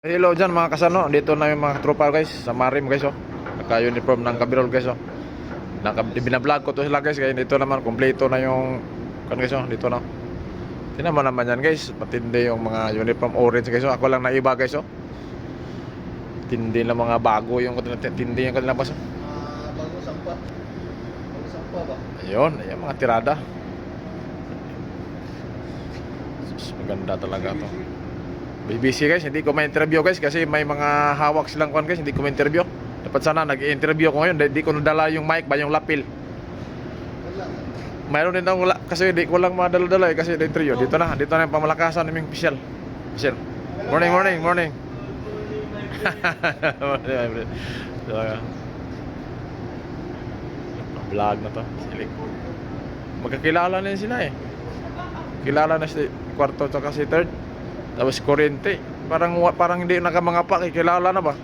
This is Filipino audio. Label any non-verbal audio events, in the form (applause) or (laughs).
Hello dyan mga kasano, dito na yung mga tropa guys, sa Marim guys oh. Naka-uniform ng Kabirol guys oh. Naka, binablog ko to sila guys, kaya dito naman, kompleto na yung, kan guys oh, dito na. Tingnan mo naman yan guys, matindi yung mga uniform orange guys oh. Ako lang naiba guys oh. Tindi na mga bago yung tindi yung kanilang paso. Ah, bagong sampa. Bagong sampa ba? Ayun, ayun mga tirada. Sus, maganda talaga to. BBC guys, hindi ko ma-interview guys kasi may mga hawak silang kwan guys, hindi ko ma-interview. Dapat sana nag-interview ko ngayon, hindi ko nadala yung mic ba yung. Wala. Mayroon din akong kasi hindi ko lang madala-dala eh kasi na interview. Dito na, dito na yung pamalakasan naming official. Official. Morning, morning, morning. morning. (laughs) Vlog na to. Silik. Magkakilala na sila eh. Kilala na si kwarto tsaka si third. Tapos kurente. Parang parang hindi nakamangapa eh. Kilala na ba?